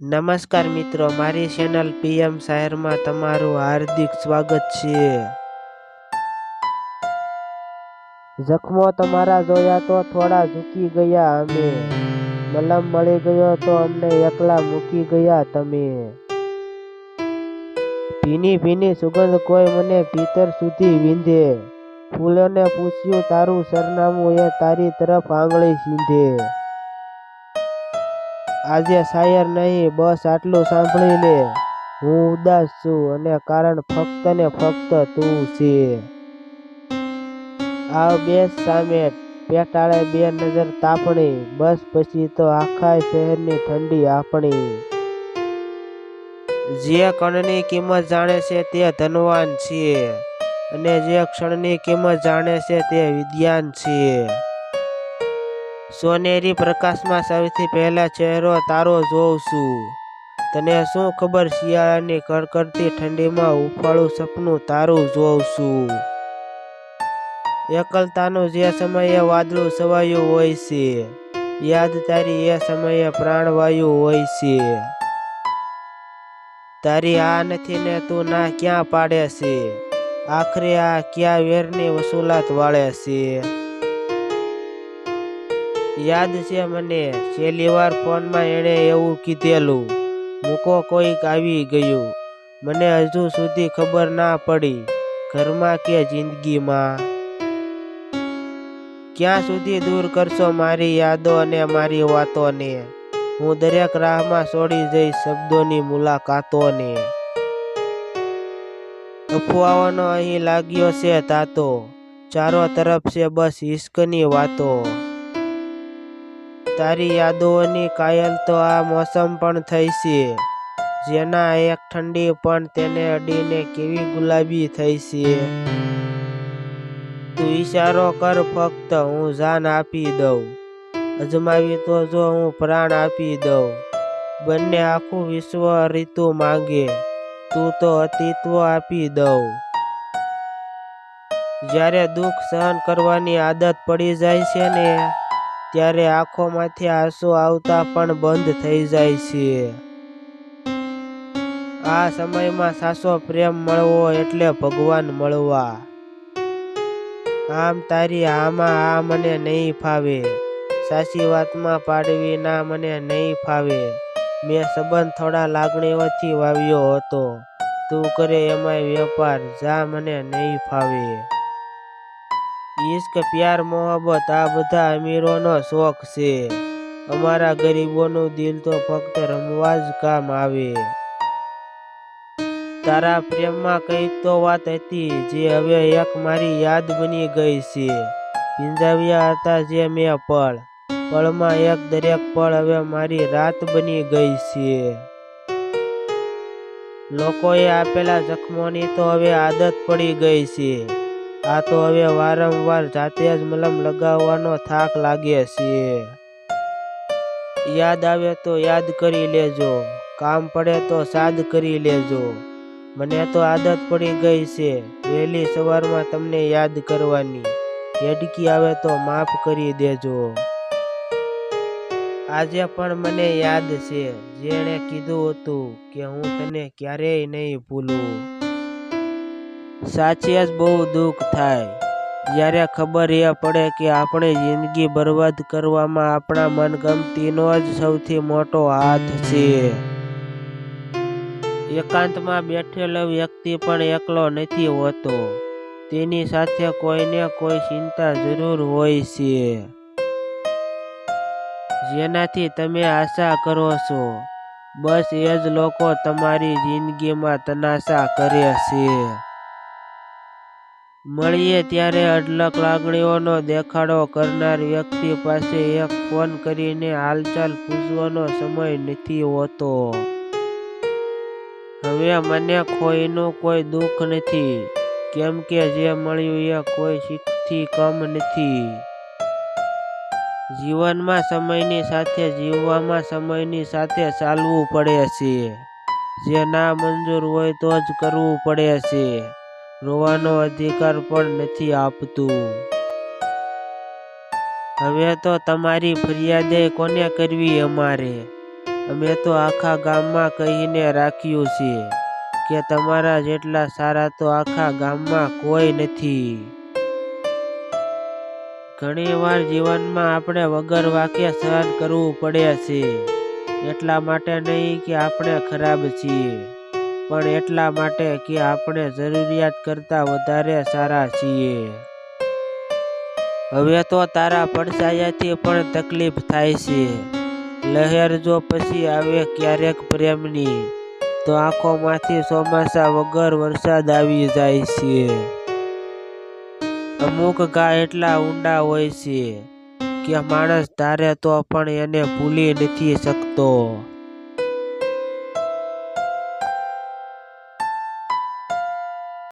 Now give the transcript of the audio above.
નમસ્કાર મિત્રો, મારી ચેનલ પીએમ શહેરમાં તમારું હાર્દિક સ્વાગત છે. જખમો તમારા જોયા તો થોડા ઝૂકી ગયા અમે. મલમ મળી ગયો તો અમને એકલા મૂકી ગયા તમે. ભીની ભીની સુગંધ કોઈ મને ભીતર સુધી વિંધે. ફૂલોને પૂછ્યું, તારું સરનામું એ તારી તરફ આંગળી સીંધે. આજે શાયર નહીં, બસ આટલું સાંભળી લે. હું ઉદાસ છું અને કારણ ફક્ત ને ફક્ત તું છે. આવ બેસ સામે, પેટાળે બે નજર તાપણી, બસ પછી તો આખા શહેરની ઠંડી આપણી. જે કણની કિંમત જાણે છે તે ધનવાન છે અને જે ક્ષણની કિંમત જાણે છે તે વિદ્યાન છે સોનેરી પ્રકાશમાં સૌથી પહેલા ચહેરો તારો જોઉં છું. તને શું ખબર શિયાળાની કડકડતી ઠંડીમાં ઉફાળું સપનું તારું જોઉં છું. એકલતાનું જે સમયે વાદળું સવાયું હોય છે, યાદ તારી એ સમયે પ્રાણવાયુ હોય છે. તારી આ નથી ને તું ના ક્યાં પાડે છે? આખરે આ ક્યાં વેરની વસૂલાત વાળે છે? યાદ છે મને? છેલ્લી વાર ફોનમાં એણે એવું કીધેલું, મૂકો કોઈક આવી ગયું. મને હજુ સુધી ખબર ના પડી, ઘરમાં કે જિંદગીમાં? ક્યાં સુધી દૂર કરશો મારી યાદો અને મારી વાતોને? હું દરેક રાહમાં છોડી જઈશ શબ્દોની મુલાકાતોને. અફવાઓનો અહીં લાગ્યો છે તાતો. ચારો તરફ છે બસ ઈશ્કની વાતો. તારી યાદોની કાયલ તો આ મોસમ પણ થઈ છે. જેના એક ઠંડી પણ તેને અડીને કેવી ગુલાબી થઈ છે. તું ઈશારો કર ફક્ત, હું જાન આપી દઉં. અજમાવી તો જો હું પ્રાણ આપી દઉં. બંને આખું વિશ્વ ઋતુ માંગે. તું તો અતિત્વ આપી દઉં. જ્યારે દુઃખ સહન કરવાની આદત પડી જાય છે ને ત્યારે આંખોમાંથી આંસુ આવતા પણ બંધ થઈ જાય છે. આ સમયમાં સાસો પ્રેમ મળવો એટલે ભગવાન મળવા. આમ તારી આમાં આ મને નહીં ફાવે. સાચી વાતમાં પાડવી ના મને નહીં ફાવે. મેં સંબંધ થોડા લાગણીઓથી વાવ્યો હતો. તું કરે એમાંય વેપાર, જા મને નહીં ફાવે. ઈશ્ક, પ્યાર, મોહબ્બત, આ બધા અમીરોનો શોખ છે. અમારા ગરીબોનું દિલ તો ફક્ત રમવા જ કામ આવે. તારા પ્રેમમાં કંઈક તો વાત હતી, જે હવે એક મારી યાદ બની ગઈ છે. પિંજાવ્યા હતા જે મેં પળ. પળમાં એક દરેક પળ હવે મારી રાત બની ગઈ છે. લોકોએ આપેલા જખમોની તો હવે આદત પડી ગઈ છે. આ તો હવે વારંવાર જાતે જ મલમ લગાવવાનો થાક લાગે છે. યાદ આવે તો યાદ કરી લેજો. કામ પડે તો સાદ કરી લેજો. મને તો આદત પડી ગઈ છે વહેલી સવારમાં તમને યાદ કરવાની. હેડકી આવે તો માફ કરી દેજો. આજે પણ મને યાદ છે. જેણે કીધું હતું કે હું તને ક્યારેય નહીં ભૂલું. સાચે જ બહુ દુઃખ થાય. જ્યારે ખબર એ પડે કે આપણી જિંદગી બરબાદ કરવામાં આપણા મનગમતીનો જ સૌથી મોટો હાથ છે. એકાંતમાં બેઠેલો વ્યક્તિ પણ એકલો નથી હોતો. તેની સાથે કોઈને કોઈ ચિંતા જરૂર હોય છે. જેનાથી તમે આશા કરો છો. બસ એ જ લોકો તમારી જિંદગીમાં તનાશા કરે છે. મળીએ ત્યારે અઢળક લાગણીઓનો દેખાડો કરનાર વ્યક્તિ પાસે એક ફોન કરીને હાલચાલ પૂછવાનો સમય નથી હોતો. હવે મને કોઈનું કોઈ દુઃખ નથી, કેમ કે જે મળ્યું એ કોઈ શીખથી કમ નથી. જીવનમાં સમયની સાથે જીવવામાં સમયની સાથે ચાલવું પડે છે. જે ના મંજૂર હોય તો જ કરવું પડે છે. રોવાનો અધિકાર પણ નથી આપતું. હવે તો તમારી ફરિયાદે કોને કરવી અમારે? અમે તો આખા ગામમાં કહીને રાખ્યું છે કે તમારા જેટલા સારા તો આખા ગામમાં કોઈ નથી. ઘણીવાર જીવનમાં આપણે વગર વાક્ય સહન કરવું પડે છે. એટલા માટે નહીં કે આપણે ખરાબ છીએ. પણ એટલા માટે કે આપણે જરૂરિયાત કરતાં વધારે સારા છીએ. હવે તો તારા પડછાયાથી પણ તકલીફ થાય છે. લહેર જો પછી આવે ક્યારેક પ્રેમની, તો આંખોમાંથી ચોમાસા વગર વરસાદ આવી જાય છે. અમુક ઘા એટલા ઊંડા હોય છે કે માણસ ધારે તો પણ એને ભૂલી નથી શકતો.